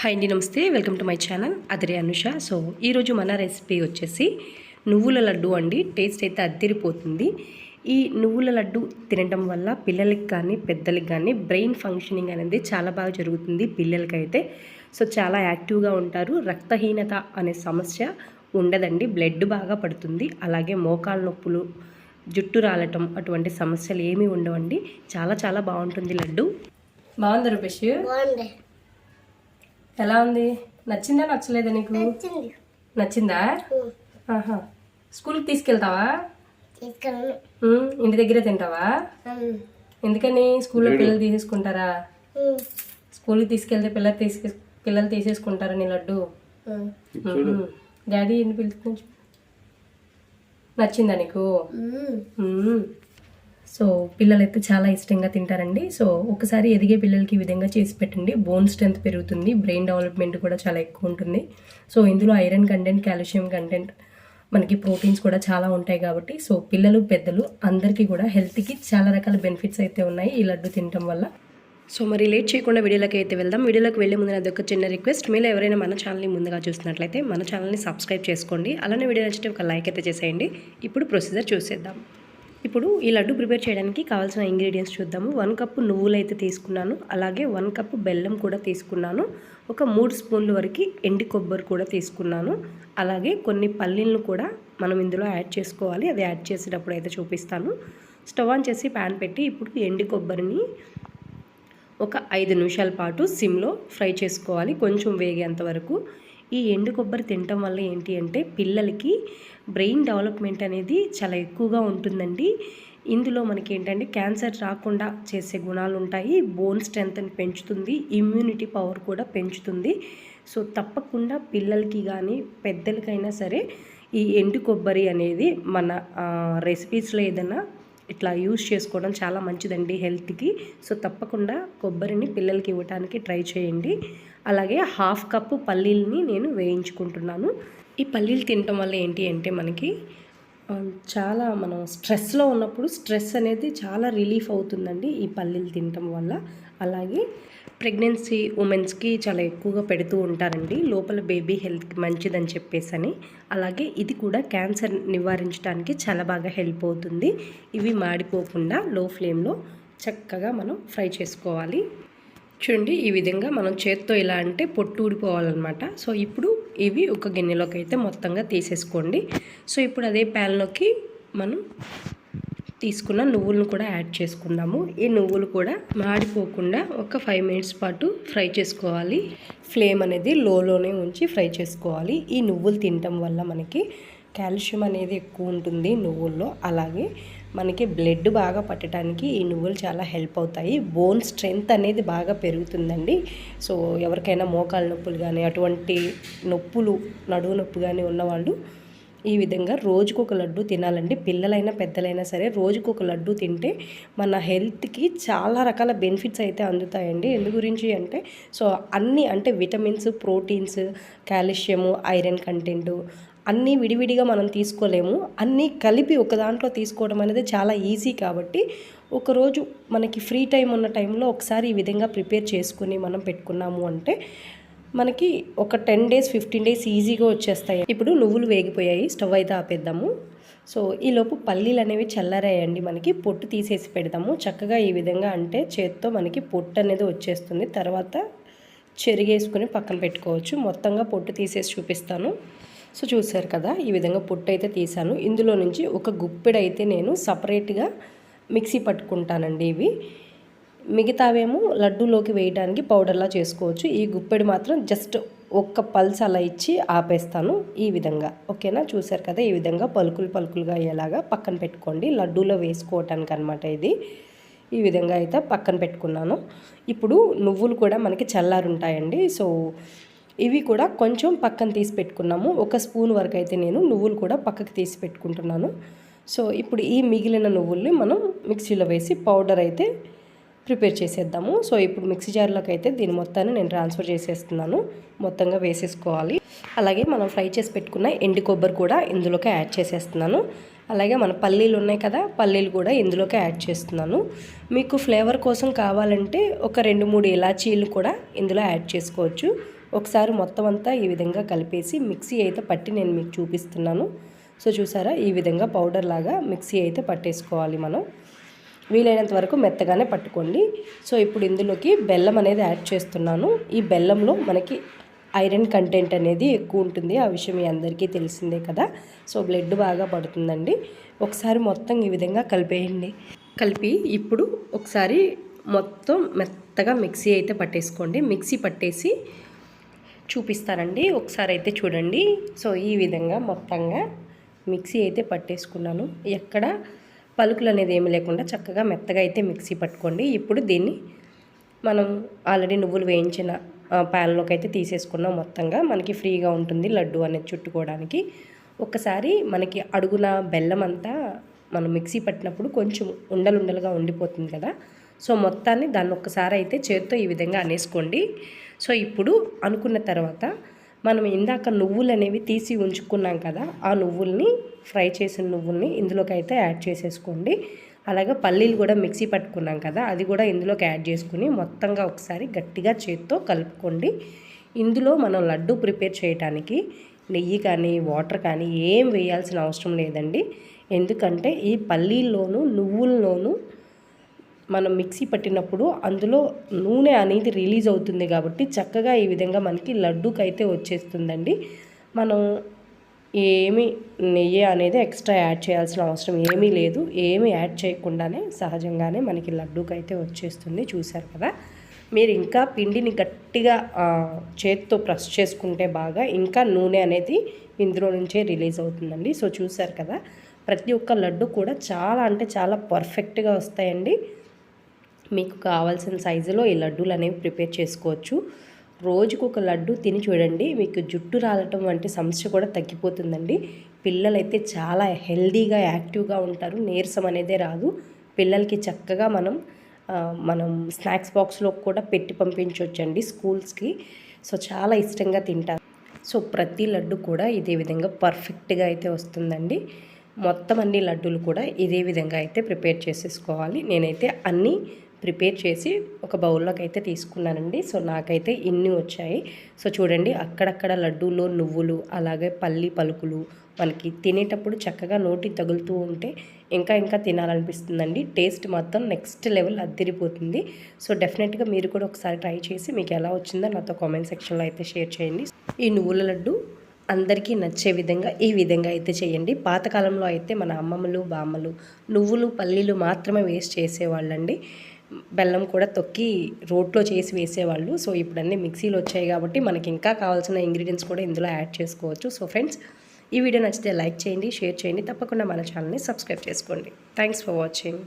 Hi అండి నమస్తే. Welcome to my channel. Adire Anusha. So ఈరోజు మన రెసిపీ వచ్చేసి నువ్వుల లడ్డు అండి. టేస్ట్ అయితే అద్దరిపోతుంది. ఈ నువ్వుల లడ్డు తినడం వల్ల పిల్లలకి కానీ పెద్దలకి కానీ బ్రెయిన్ ఫంక్షనింగ్ అనేది చాలా బాగా జరుగుతుంది పిల్లలకైతే. సో చాలా యాక్టివ్గా ఉంటారు. రక్తహీనత అనే సమస్య ఉండదండి. బ్లడ్ బాగా పడుతుంది. అలాగే మోకాల నొప్పులు జుట్టు రాలటం అటువంటి సమస్యలు ఏమీ ఉండవండి. చాలా చాలా బాగుంటుంది లడ్డు. బాగుంది రూపేష్? ఎలా ఉంది? నచ్చిందా నచ్చలేదా నీకు? నచ్చింది. ఆహా. స్కూల్కి తీసుకెళ్తావా? ఇంటి దగ్గరే తింటావా? ఎందుకని? స్కూల్లో పిల్లలు తీసేసుకుంటారా? స్కూల్కి తీసుకెళ్తే పిల్లలు తీసుకు పిల్లలు తీసేసుకుంటారా నీ లడ్డు. డాడీ ఎన్ని పిలుస్తుంది నచ్చిందా నీకు. సో పిల్లలైతే చాలా ఇష్టంగా తింటారండి. సో ఒకసారి ఎదిగే పిల్లలకి ఈ విధంగా చేసి పెట్టండి. బోన్ స్ట్రెంత్ పెరుగుతుంది బ్రెయిన్ డెవలప్మెంట్ కూడా చాలా ఎక్కువ ఉంటుంది. సో ఇందులో ఐరన్ కంటెంట్ కాల్షియం కంటెంట్ మనకి ప్రోటీన్స్ కూడా చాలా ఉంటాయి కాబట్టి సో పిల్లలు పెద్దలు అందరికీ కూడా హెల్త్కి చాలా రకాల బెనిఫిట్స్ అయితే ఉన్నాయి ఈ లడ్డు తినటం వల్ల. సో మరి లేట్ చేయకుండా వీడియోలోకి అయితే వెళ్దాం. వీడియోలోకి వెళ్ళే ముందు నాది ఒక చిన్న రిక్వెస్ట్. మీరు ఎవరైనా మన ఛానల్ని ముందుగా చూసినట్లయితే మన ఛానల్ని సబ్స్క్రైబ్ చేసుకోండి. అలానే వీడియో నచ్చితే ఒక లైక్ అయితే చేసేయండి. ఇప్పుడు ప్రొసీజర్ చూసేద్దాం. ఇప్పుడు ఈ లడ్డు ప్రిపేర్ చేయడానికి కావాల్సిన ఇంగ్రీడియంట్స్ చూద్దాము. వన్ కప్పు నువ్వులు అయితే తీసుకున్నాను. అలాగే వన్ కప్పు బెల్లం కూడా తీసుకున్నాను. ఒక మూడు స్పూన్ల వరకు ఎండి కొబ్బరి కూడా తీసుకున్నాను. అలాగే కొన్ని పల్లీలను కూడా మనం ఇందులో యాడ్ చేసుకోవాలి. అది యాడ్ చేసేటప్పుడు అయితే చూపిస్తాను. స్టవ్ ఆన్ చేసి ప్యాన్ పెట్టి ఇప్పుడు ఎండి కొబ్బరిని ఒక ఐదు నిమిషాల పాటు సిమ్లో ఫ్రై చేసుకోవాలి. కొంచెం వేగేంత వరకు. ఈ ఎండు కొబ్బరి తినటం వల్ల ఏంటి అంటే పిల్లలకి బ్రెయిన్ డెవలప్మెంట్ అనేది చాలా ఎక్కువగా ఉంటుందండి. ఇందులో మనకి ఏంటంటే క్యాన్సర్ రాకుండా చేసే గుణాలు ఉంటాయి బోన్ స్ట్రెంగ్త్ని పెంచుతుంది. ఇమ్యూనిటీ పవర్ కూడా పెంచుతుంది. సో తప్పకుండా పిల్లలకి కానీ పెద్దలకైనా సరే ఈ ఎండు కొబ్బరి అనేది మన రెసిపీస్లో ఏదైనా ఇట్లా యూస్ చేసుకోవడం చాలా మంచిదండి హెల్త్కి. సో తప్పకుండా కొబ్బరిని పిల్లలకి ఇవ్వడానికి ట్రై చేయండి. అలాగే హాఫ్ కప్పు పల్లీలని నేను వేయించుకుంటున్నాను. ఈ పల్లీలు తినటం వల్ల ఏంటి అంటే మనకి చాలా మనం స్ట్రెస్లో ఉన్నప్పుడు స్ట్రెస్ అనేది చాలా రిలీఫ్ అవుతుందండి ఈ పల్లీలు తినటం వల్ల. అలాగే ప్రెగ్నెన్సీ ఉమెన్స్కి చాలా ఎక్కువగా పెడుతూ ఉంటారండి. లోపల బేబీ హెల్త్కి మంచిదని చెప్పేసి అని అలాగే ఇది కూడా క్యాన్సర్ నివారించడానికి చాలా బాగా హెల్ప్ అవుతుంది. ఇవి మాడిపోకుండా లో ఫ్లేమ్లో చక్కగా మనం ఫ్రై చేసుకోవాలి. చూడండి ఈ విధంగా మనం చేత్తో ఇలా అంటే పొట్టు ఊడిపోవాలన్నమాట. సో ఇప్పుడు ఇవి ఒక గిన్నెలోకి అయితే మొత్తంగా తీసేసుకోండి. సో ఇప్పుడు అదే ప్యాన్లోకి మనం తీసుకున్న నువ్వులను కూడా యాడ్ చేసుకుందాము. ఈ నువ్వులు కూడా మాడిపోకుండా ఒక ఫైవ్ మినిట్స్ పాటు ఫ్రై చేసుకోవాలి. ఫ్లేమ్ అనేది లోలోనే ఉంచి ఫ్రై చేసుకోవాలి. ఈ నువ్వులు తినటం వల్ల మనకి కాల్షియం అనేది ఎక్కువ ఉంటుంది నువ్వుల్లో. అలాగే మనకి బ్లడ్ బాగా పట్టడానికి ఈ నువ్వులు చాలా హెల్ప్ అవుతాయి. బోన్ స్ట్రెంగ్త్ అనేది బాగా పెరుగుతుందండి. సో ఎవరికైనా మోకాలు నొప్పులు కానీ అటువంటి నొప్పులు నడువు నొప్పి కానీ ఉన్నవాళ్ళు ఈ విధంగా రోజుకు ఒక లడ్డు తినాలండి. పిల్లలైనా పెద్దలైనా సరే రోజుకు ఒక లడ్డు తింటే మన హెల్త్కి చాలా రకాల బెనిఫిట్స్ అయితే అందుతాయండి. ఎందు గురించి అంటే సో అన్నీ అంటే vitamins proteins calcium iron content అన్నీ విడివిడిగా మనం తీసుకోలేము. అన్నీ కలిపి ఒక దాంట్లో తీసుకోవడం అనేది చాలా ఈజీ కాబట్టి ఒకరోజు మనకి ఫ్రీ టైం ఉన్న టైంలో ఒకసారి ఈ విధంగా ప్రిపేర్ చేసుకుని మనం పెట్టుకున్నాము అంటే మనకి ఒక టెన్ డేస్ ఫిఫ్టీన్ డేస్ ఈజీగా వచ్చేస్తాయి. ఇప్పుడు నువ్వులు వేగిపోయాయి స్టవ్ అయితే ఆపేద్దాము. సో ఈలోపు పల్లీలు అనేవి చల్లారాయండి మనకి. పొట్టు తీసేసి పెడదాము. చక్కగా ఈ విధంగా అంటే చేత్తో మనకి పొట్టు అనేది వచ్చేస్తుంది. తర్వాత చెరిగేసుకుని పక్కన పెట్టుకోవచ్చు. మొత్తంగా పొట్టు తీసేసి చూపిస్తాను. సో చూసారు కదా ఈ విధంగా పుట్టు అయితే తీసాను ఇందులో నుంచి ఒక గుప్పెడు అయితే నేను సపరేట్గా మిక్సీ పట్టుకుంటానండి ఇవి. మిగతావేమో లడ్డూలోకి వేయడానికి పౌడర్లా చేసుకోవచ్చు. ఈ గుప్పెడు మాత్రం జస్ట్ ఒక్క పల్స్ అలా ఇచ్చి ఆపేస్తాను ఈ విధంగా. ఓకేనా? చూసారు కదా ఈ విధంగా పలుకులు పలుకులుగా అయ్యేలాగా పక్కన పెట్టుకోండి. లడ్డూలో వేసుకోవటానికి అనమాట ఇది. ఈ విధంగా అయితే పక్కన పెట్టుకున్నాను. ఇప్పుడు నువ్వులు కూడా మనకి చల్లారుంటాయండి. సో ఇవి కూడా కొంచెం పక్కన తీసి పెట్టుకున్నాము. ఒక స్పూన్ వరకు అయితే నేను నువ్వులు కూడా పక్కకి తీసి పెట్టుకుంటున్నాను. సో ఇప్పుడు ఈ మిగిలిన నువ్వుల్ని మనం మిక్సీలో వేసి పౌడర్ అయితే ప్రిపేర్ చేసేద్దాము. సో ఇప్పుడు మిక్సీ జార్లోకి అయితే దీని మొత్తాన్ని నేను ట్రాన్స్ఫర్ చేసేస్తున్నాను. మొత్తంగా వేసేసుకోవాలి. అలాగే మనం ఫ్రై చేసి పెట్టుకున్న ఎండి కొబ్బరి కూడా ఇందులోకి యాడ్ చేసేస్తున్నాను. అలాగే మన పల్లీలు ఉన్నాయి కదా పల్లీలు కూడా ఇందులోకి యాడ్ చేస్తున్నాను. మీకు ఫ్లేవర్ కోసం కావాలంటే ఒక రెండు మూడు ఇలాచీలు కూడా ఇందులో యాడ్ చేసుకోవచ్చు. ఒకసారి మొత్తం అంతా ఈ విధంగా కలిపేసి మిక్సీ అయితే పట్టి నేను మీకు చూపిస్తున్నాను. సో చూసారా? ఈ విధంగా పౌడర్ లాగా మిక్సీ అయితే పట్టేసుకోవాలి మనం. వీలైనంత వరకు మెత్తగానే పట్టుకోండి. సో ఇప్పుడు ఇందులోకి బెల్లం అనేది యాడ్ చేస్తున్నాను. ఈ బెల్లంలో మనకి ఐరన్ కంటెంట్ అనేది ఎక్కువ ఉంటుంది. ఆ విషయం మీ అందరికీ తెలిసిందే కదా? సో బ్లడ్ బాగా పడుతుందండి. ఒకసారి మొత్తం ఈ విధంగా కలిపేయండి. కలిపి ఇప్పుడు ఒకసారి మొత్తం మెత్తగా మిక్సీ అయితే పట్టేసుకోండి. మిక్సీ పట్టేసి చూపిస్తానండి. ఒకసారి అయితే చూడండి. సో ఈ విధంగా మొత్తంగా మిక్సీ అయితే పట్టేసుకున్నాను. ఎక్కడ పలుకులు అనేది ఏమి లేకుండా చక్కగా మెత్తగా అయితే మిక్సీ పట్టుకోండి. ఇప్పుడు దీన్ని మనం ఆల్రెడీ నువ్వులు వేయించిన ప్యాన్లోకి అయితే తీసేసుకున్నాం మొత్తంగా. మనకి ఫ్రీగా ఉంటుంది లడ్డు అనేది చుట్టుకోవడానికి. ఒక్కసారి మనకి అడుగున బెల్లం అంతా మనం మిక్సీ పట్టినప్పుడు కొంచెం ఉండలుండలుగా ఉండిపోతుంది కదా. సో మొత్తాన్ని దాన్ని ఒక్కసారి అయితే చేత్తో ఈ విధంగా అనేసుకోండి. సో ఇప్పుడు అనుకున్న తర్వాత మనం ఇందాక నువ్వులు అనేవి తీసి ఉంచుకున్నాం కదా ఆ నువ్వుల్ని ఫ్రై చేసిన నువ్వుల్ని ఇందులోకి అయితే యాడ్ చేసేసుకోండి. అలాగే పల్లీలు కూడా మిక్సీ పట్టుకున్నాం కదా అది కూడా ఇందులోకి యాడ్ చేసుకుని మొత్తంగా ఒకసారి గట్టిగా చేత్తో కలుపుకోండి. ఇందులో మనం లడ్డు ప్రిపేర్ చేయడానికి నెయ్యి కానీ వాటర్ కానీ ఏం వేయాల్సిన అవసరం లేదండి. ఎందుకంటే ఈ పల్లీల్లోనూ నువ్వుల్లోనూ మనం మిక్సీ పట్టినప్పుడు అందులో నూనె అనేది రిలీజ్ అవుతుంది కాబట్టి చక్కగా ఈ విధంగా మనకి లడ్డూకి అయితే వచ్చేస్తుందండి. మనం ఏమి నెయ్యి అనేది ఎక్స్ట్రా యాడ్ చేయాల్సిన అవసరం ఏమీ లేదు. ఏమి యాడ్ చేయకుండానే సహజంగానే మనకి లడ్డూకి అయితే వచ్చేస్తుంది. చూసారు కదా? మీరు ఇంకా పిండిని గట్టిగా చేత్తో ప్రెస్ చేసుకుంటే బాగా ఇంకా నూనె అనేది ఇందులో నుంచే రిలీజ్ అవుతుందండి. సో చూసారు కదా? ప్రతి ఒక్క లడ్డు కూడా చాలా అంటే చాలా పర్ఫెక్ట్గా వస్తాయండి. మీకు కావాల్సిన సైజులో ఈ లడ్డూలు అనేవి ప్రిపేర్ చేసుకోవచ్చు. రోజుకు ఒక లడ్డు తిని చూడండి మీకు జుట్టు రాలటం వంటి సమస్య కూడా తగ్గిపోతుందండి. పిల్లలైతే చాలా హెల్దీగా యాక్టివ్గా ఉంటారు. నీరసం అనేదే రాదు. పిల్లలకి చక్కగా మనం మనం స్నాక్స్ బాక్స్లో కూడా పెట్టి పంపించవచ్చండి స్కూల్స్కి. సో చాలా ఇష్టంగా తింటారు. సో ప్రతి లడ్డు కూడా ఇదే విధంగా పర్ఫెక్ట్గా అయితే వస్తుందండి. మొత్తం అన్ని లడ్డూలు కూడా ఇదే విధంగా అయితే ప్రిపేర్ చేసేసుకోవాలి. నేనైతే అన్నీ ప్రిపేర్ చేసి ఒక బౌల్లోకి అయితే తీసుకున్నానండి. సో నాకైతే ఇన్ని వచ్చాయి. సో చూడండి అక్కడక్కడ లడ్డూలో నువ్వులు అలాగే పల్లి పలుకులు మనకి తినేటప్పుడు చక్కగా నోటి తగులుతూ ఉంటే ఇంకా ఇంకా తినాలనిపిస్తుందండి. టేస్ట్ మాత్రం నెక్స్ట్ లెవెల్ అద్దరిపోతుంది. సో డెఫినెట్గా మీరు కూడా ఒకసారి ట్రై చేసి మీకు ఎలా వచ్చిందో నాతో కామెంట్ సెక్షన్లో అయితే షేర్ చేయండి. ఈ నువ్వుల లడ్డు అందరికీ నచ్చే విధంగా ఈ విధంగా అయితే చేయండి. పాతకాలంలో అయితే మన అమ్మమ్మలు బామ్మలు నువ్వులు పల్లీలు మాత్రమే వేస్ట్ చేసేవాళ్ళండి. బెల్లం కూడా తొక్కి రోట్లో చేసి వేసేవాళ్ళు. సో ఇప్పుడు అన్నీ మిక్సీలు వచ్చాయి కాబట్టి మనకి ఇంకా కావాల్సిన ఇంగ్రీడియంట్స్ కూడా ఇందులో యాడ్ చేసుకోవచ్చు. సో ఫ్రెండ్స్ ఈ వీడియో నచ్చితే లైక్ చేయండి షేర్ చేయండి. తప్పకుండా మన ఛానల్ని సబ్స్క్రైబ్ చేసుకోండి. Thanks for watching.